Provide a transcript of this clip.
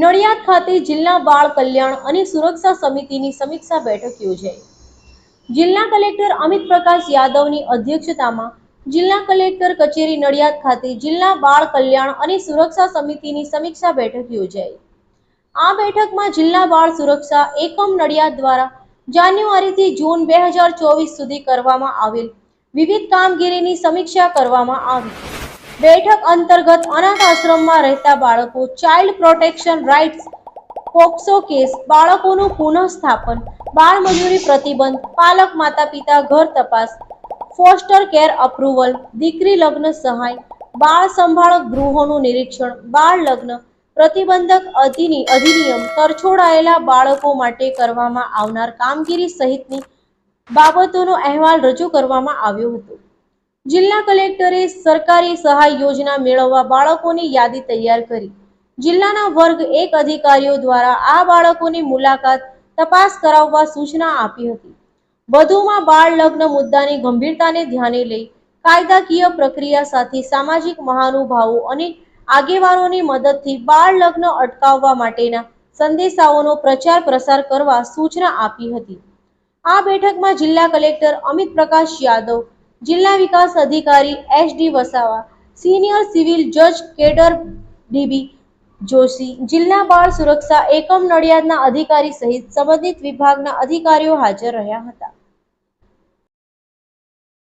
નડિયાદ ખાતે જિલ્લા બાળ કલ્યાણ અને સુરક્ષા સમિતિની સમીક્ષા બેઠક યોજાઈ. જિલ્લા કલેક્ટર અમિત પ્રકાશ યાદવની અધ્યક્ષતામાં જિલ્લા કલેક્ટર કચેરી નડિયાદ ખાતે જિલ્લા બાળ કલ્યાણ અને સુરક્ષા સમિતિની સમીક્ષા બેઠક યોજાઈ. આ બેઠકમાં જિલ્લા બાળ સુરક્ષા એકમ નડિયાદ દ્વારા જાન્યુઆરીથી જૂન બે હજાર ચોવીસ સુધી કરવામાં આવેલ વિવિધ કામગીરીની સમીક્ષા કરવામાં આવી. બેઠક અંતર્ગત અનાથ આશ્રમમાં રહેતા બાળકો child protection rights POCSO case, બાળકોનું પુનઃસ્થાપન, બાળ મજૂરી પ્રતિબંધ, પાલક માતા પિતા ઘર તપાસ ફોસ્ટર કેર અપ્રુવલ દીકરી લગ્ન સહાય, બાળ સંભાળ ગૃહોનું નિરીક્ષણ, બાળ લગ્ન પ્રતિબંધક અધિની, અધિનિયમ તરછોડાયેલા બાળકો માટે કરવામાં આવનાર કામગીરી સહિતની બાબતોનો અહેવાલ રજૂ કરવામાં આવ્યો હતો. જિલ્લા કલેક્ટરે સરકારી સહાય યોજના મેળવવા બાળકોની યાદી તૈયાર કરી. જિલ્લાના વર્ગ એક અધિકારીઓ દ્વારા આ બાળકોની મુલાકાત તપાસ કરાવવા સૂચના આપી હતી. વધુમાં બાળ લગ્ન મુદ્દાની ગંભીરતાને ધ્યાને લઈ કાયદાકીય પ્રક્રિયા સાથે સામાજિક મહાનુભાવો અને આગેવાનોની મદદથી બાળ લગ્ન અટકાવવા માટેના સંદેશાઓનો પ્રચાર પ્રસાર કરવા સૂચના આપી હતી. આ બેઠકમાં જિલ્લા કલેક્ટર અમિત પ્રકાશ યાદવ જિલ્લા વિકાસ અધિકારી H D Vasava, senior civil જજ કેડર ડીબી જોશી, જિલ્લા બાળ સુરક્ષા એકમ નડિયાદના અધિકારી સહિત સંબંધિત વિભાગના અધિકારીઓ હાજર રહ્યા હતા.